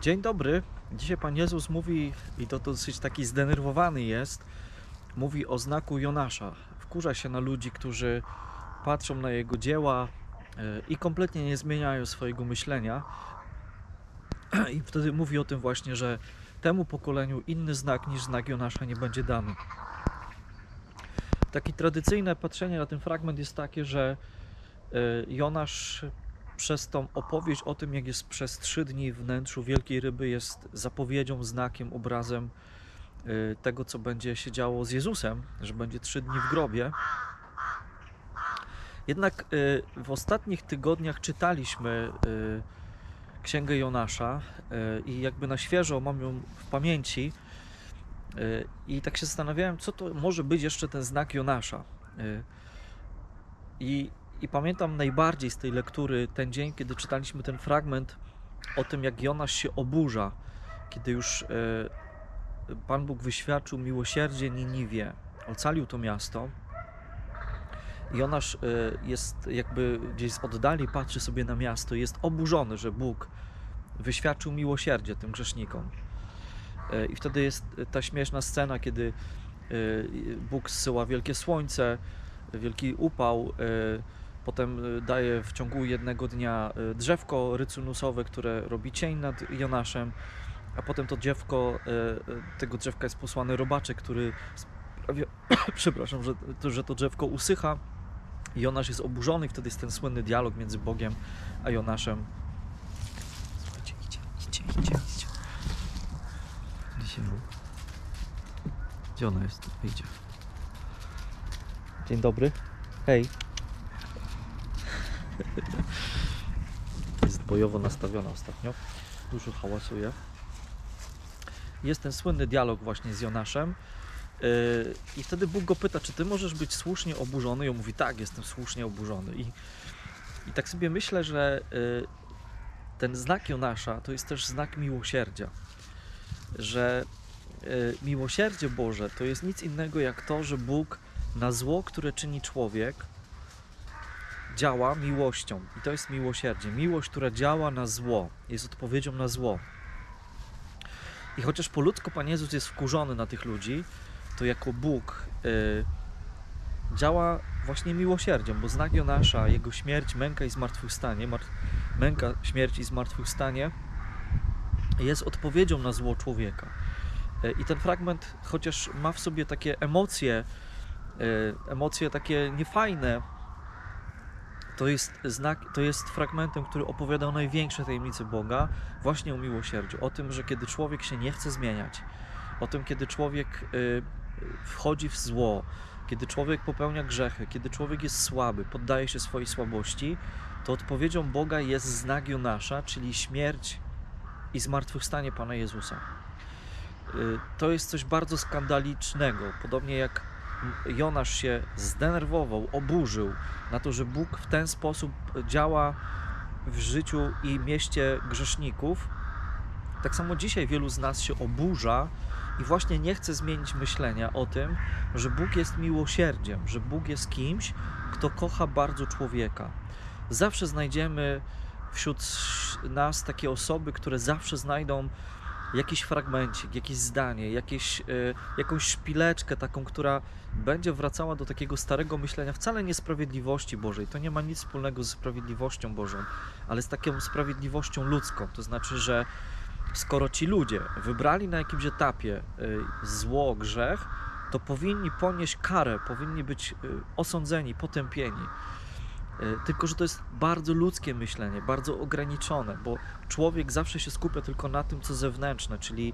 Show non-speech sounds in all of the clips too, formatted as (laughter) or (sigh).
Dzień dobry. Dzisiaj Pan Jezus mówi, i to dosyć taki zdenerwowany jest, mówi o znaku Jonasza. Wkurza się na ludzi, którzy patrzą na jego dzieła e, i kompletnie nie zmieniają swojego myślenia. I wtedy mówi o tym właśnie, że temu pokoleniu inny znak niż znak Jonasza nie będzie dany. Takie tradycyjne patrzenie na ten fragment jest takie, że e, Jonasz przez tą opowieść o tym, jak jest przez trzy dni w wnętrzu wielkiej ryby, jest zapowiedzią, znakiem, obrazem y, tego, co będzie się działo z Jezusem, że będzie trzy dni w grobie. Jednak y, w ostatnich tygodniach czytaliśmy y, Księgę Jonasza i jakby na świeżo mam ją w pamięci i tak się zastanawiałem, co to może być jeszcze ten znak Jonasza. I i pamiętam najbardziej z tej lektury ten dzień, kiedy czytaliśmy ten fragment o tym, jak Jonasz się oburza, kiedy już e, Pan Bóg wyświadczył miłosierdzie Niniwie, ocalił to miasto. Jonasz e, jest jakby gdzieś z oddali, patrzy sobie na miasto i jest oburzony, że Bóg wyświadczył miłosierdzie tym grzesznikom. E, I wtedy jest ta śmieszna scena, kiedy Bóg zsyła wielkie słońce, wielki upał, Potem y, daje w ciągu jednego dnia y, drzewko rycunusowe, które robi cień nad Jonaszem, a potem to drzewko, y, tego drzewka jest posłany robaczek, który sprawia, (coughs) przepraszam, że, że to drzewko usycha. Jonasz jest oburzony wtedy jest ten słynny dialog między Bogiem a Jonaszem. Słuchajcie, idzie, idzie, idzie, idzie. Gdzie ona jest? Idzie. Dzień dobry. Hej. (laughs) Jest bojowo nastawiona ostatnio. Dużo hałasuje. Jest ten słynny dialog właśnie z Jonaszem. Yy, I wtedy Bóg go pyta, czy ty możesz być słusznie oburzony? I on mówi, tak, jestem słusznie oburzony. I, i tak sobie myślę, że yy, ten znak Jonasza to jest też znak miłosierdzia. Że yy, miłosierdzie Boże to jest nic innego jak to, że Bóg na zło, które czyni człowiek, działa miłością. I to jest miłosierdzie. Miłość, która działa na zło, jest odpowiedzią na zło. I chociaż po ludzku Pan Jezus jest wkurzony na tych ludzi, to jako Bóg y, działa właśnie miłosierdziem, bo znak Jonasza, jego śmierć, męka i zmartwychwstanie, mar- męka, śmierć i zmartwychwstanie jest odpowiedzią na zło człowieka. Y, I ten fragment, chociaż ma w sobie takie emocje, y, emocje takie niefajne, to jest znak, to jest fragmentem, który opowiada o największej tajemnicy Boga, właśnie o miłosierdziu, o tym, że kiedy człowiek się nie chce zmieniać, o tym, kiedy człowiek y, wchodzi w zło, kiedy człowiek popełnia grzechy, kiedy człowiek jest słaby, poddaje się swojej słabości, to odpowiedzią Boga jest znak Jonasza, czyli śmierć i zmartwychwstanie Pana Jezusa. Y, to jest coś bardzo skandalicznego, podobnie jak Jonasz się zdenerwował, oburzył na to, że Bóg w ten sposób działa w życiu i mieście grzeszników. Tak samo dzisiaj wielu z nas się oburza i właśnie nie chce zmienić myślenia o tym, że Bóg jest miłosierdziem, że Bóg jest kimś, kto kocha bardzo człowieka. Zawsze znajdziemy wśród nas takie osoby, które zawsze znajdą jakiś fragmencik, jakieś zdanie, jakieś, y, jakąś szpileczkę taką, która będzie wracała do takiego starego myślenia, wcale nie sprawiedliwości Bożej. To nie ma nic wspólnego ze sprawiedliwością Bożą, ale z taką sprawiedliwością ludzką. To znaczy, że skoro ci ludzie wybrali na jakimś etapie y, zło, grzech, to powinni ponieść karę, powinni być y, osądzeni, potępieni. Tylko, że to jest bardzo ludzkie myślenie, bardzo ograniczone, bo człowiek zawsze się skupia tylko na tym, co zewnętrzne, czyli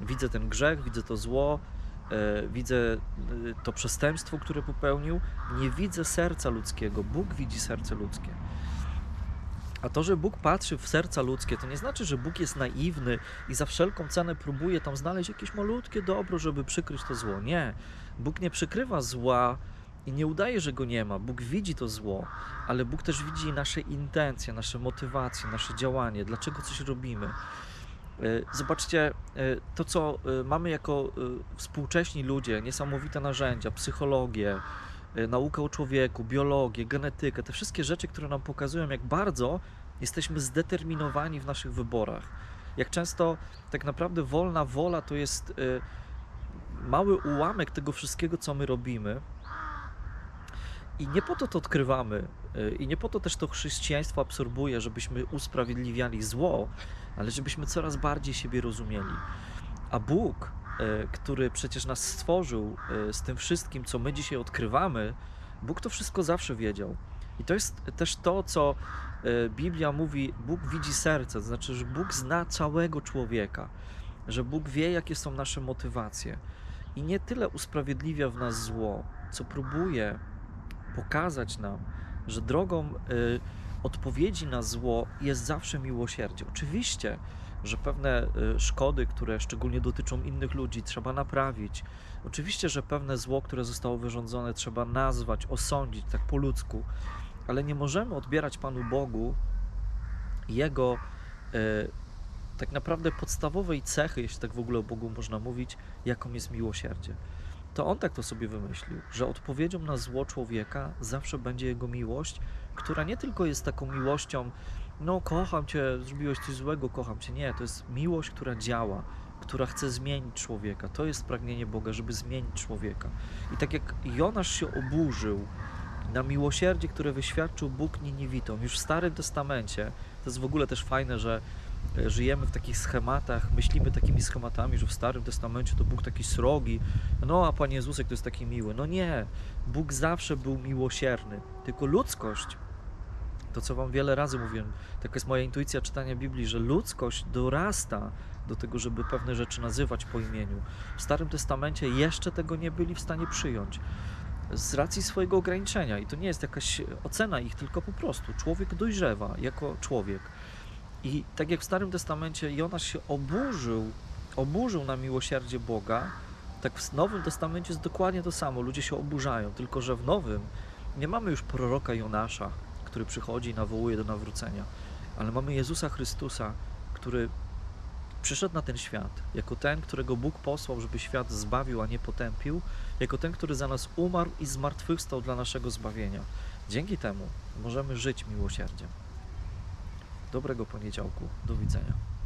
widzę ten grzech, widzę to zło, widzę to przestępstwo, które popełnił, nie widzę serca ludzkiego. Bóg widzi serce ludzkie. A to, że Bóg patrzy w serca ludzkie, to nie znaczy, że Bóg jest naiwny i za wszelką cenę próbuje tam znaleźć jakieś malutkie dobro, żeby przykryć to zło. Nie. Bóg nie przykrywa zła i nie udaje, że go nie ma. Bóg widzi to zło, ale Bóg też widzi nasze intencje, nasze motywacje, nasze działanie, dlaczego coś robimy. Zobaczcie, to co mamy jako współcześni ludzie, niesamowite narzędzia, psychologię, naukę o człowieku, biologię, genetykę, te wszystkie rzeczy, które nam pokazują, jak bardzo jesteśmy zdeterminowani w naszych wyborach, Jak często tak naprawdę wolna wola to jest mały ułamek tego wszystkiego, co my robimy. I nie po to to odkrywamy, y, i nie po to też to chrześcijaństwo absorbuje, żebyśmy usprawiedliwiali zło, ale żebyśmy coraz bardziej siebie rozumieli. A Bóg, y, który przecież nas stworzył y, z tym wszystkim, co my dzisiaj odkrywamy, Bóg to wszystko zawsze wiedział. I to jest też to, co Biblia mówi: Bóg widzi serce, to znaczy, że Bóg zna całego człowieka, że Bóg wie, jakie są nasze motywacje. I nie tyle usprawiedliwia w nas zło, co próbuje pokazać nam, że drogą y, odpowiedzi na zło jest zawsze miłosierdzie. Oczywiście, że pewne y, szkody, które szczególnie dotyczą innych ludzi, trzeba naprawić. Oczywiście, że pewne zło, które zostało wyrządzone, trzeba nazwać, osądzić tak po ludzku, ale nie możemy odbierać Panu Bogu Jego y, tak naprawdę podstawowej cechy, jeśli tak w ogóle o Bogu można mówić, jaką jest miłosierdzie. To On tak to sobie wymyślił, że odpowiedzią na zło człowieka zawsze będzie Jego miłość, która nie tylko jest taką miłością, no kocham Cię, zrobiłeś coś złego, kocham Cię. Nie, to jest miłość, która działa, która chce zmienić człowieka. To jest pragnienie Boga, żeby zmienić człowieka. I tak jak Jonasz się oburzył na miłosierdzie, które wyświadczył Bóg Niniwitom, już w Starym Testamencie, to jest w ogóle też fajne, że żyjemy w takich schematach, myślimy takimi schematami, że w Starym Testamencie to Bóg taki srogi, no a Pan Jezusek to jest taki miły. No nie, Bóg zawsze był miłosierny, tylko ludzkość, to co Wam wiele razy mówiłem, taka jest moja intuicja czytania Biblii, że ludzkość dorasta do tego, żeby pewne rzeczy nazywać po imieniu. W Starym Testamencie jeszcze tego nie byli w stanie przyjąć z racji swojego ograniczenia i to nie jest jakaś ocena ich, tylko po prostu człowiek dojrzewa jako człowiek. I tak jak w Starym Testamencie Jonasz się oburzył, oburzył na miłosierdzie Boga, tak w Nowym Testamencie jest dokładnie to samo. Ludzie się oburzają, tylko że w Nowym nie mamy już proroka Jonasza, który przychodzi i nawołuje do nawrócenia, ale mamy Jezusa Chrystusa, który przyszedł na ten świat jako ten, którego Bóg posłał, żeby świat zbawił, a nie potępił, jako ten, który za nas umarł i zmartwychwstał dla naszego zbawienia. Dzięki temu możemy żyć miłosierdziem. Dobrego poniedziałku. Do widzenia.